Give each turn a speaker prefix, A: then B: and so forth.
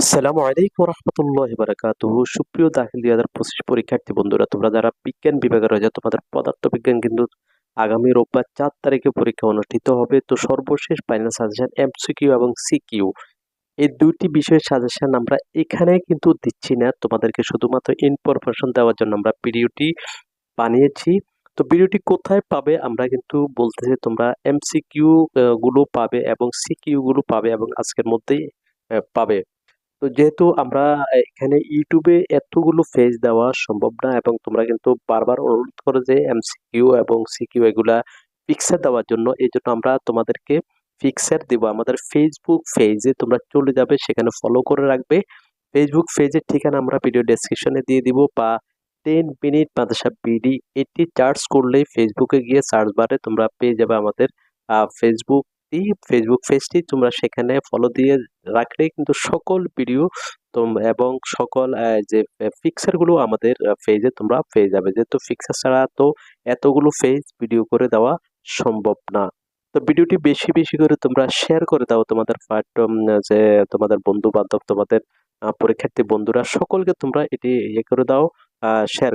A: আসসালামু আলাইকুম রহমতুল্লাহ বারাকাতুহ। সুপ্রিয় দাখিল দুই হাজার পঁচিশ পরীক্ষার্থী বন্ধুরা, তোমরা যারা বিজ্ঞান বিভাগে রয়েছে, তোমাদের পদার্থবিজ্ঞান কিন্তু আগামী রোববার চার তারিখে পরীক্ষা অনুষ্ঠিত হবে। তো সর্বশেষ ফাইনাল সাজেশন এমসিকিউ এবং সিকিউ এই দুইটি বিষয়ের সাজেশন আমরা এখানে কিন্তু দিচ্ছি না। তোমাদেরকে শুধুমাত্র ইনফরমেশন দেওয়ার জন্য আমরা ভিডিওটি বানিয়েছি। তো ভিডিওটি কোথায় পাবে আমরা কিন্তু বলতে বলতেছি, তোমরা এমসিকিউ গুলো পাবে এবং সিকিউ গুলো পাবে এবং আজকের মধ্যেই পাবে। তো যেহেতু আমরা এখানে ইউটিউবে এতগুলো ফেজ দেওয়া সম্ভব না এবং তোমরা কিন্তু বারবার অনুরোধ করো যে এমসিকিউ এবং সিকিউ এগুলা পিকচার দেওয়ার জন্য, এই জন্য আমরা তোমাদেরকে পিকচার দিব। আমাদের ফেসবুক পেজে তোমরা চলে যাবে, সেখানে ফলো করে রাখবে। ফেসবুক পেজের ঠিকানা আমরা ভিডিও ডেসক্রিপশনে দিয়ে দিব বা টেন মিনিট মাদ্রাসা বিডি এটি চার্জ করলেই ফেসবুকে গিয়ে সার্চ বারে তোমরা পেয়ে যাবে আমাদের ফেসবুক ফেসবুক পেজটি তোমরা সেখানে ফলো দিয়ে রাখলে কিন্তু সকল ভিডিও এবং সকল যে ফিক্সারগুলো আমাদের পেজে তোমরা পেয়ে যাবে। যেহেতু ফিক্সার ছাড়া তো এতগুলো পেজ ভিডিও করে দেওয়া সম্ভব না। তো ভিডিওটি বেশি বেশি করে তোমরা শেয়ার করে দাও তোমাদের পার্ট যে, তোমাদের বন্ধু বান্ধব তোমাদের পরীক্ষার্থী বন্ধুরা, সকলকে তোমরা এটি ইয়ে করে দাও শেয়ার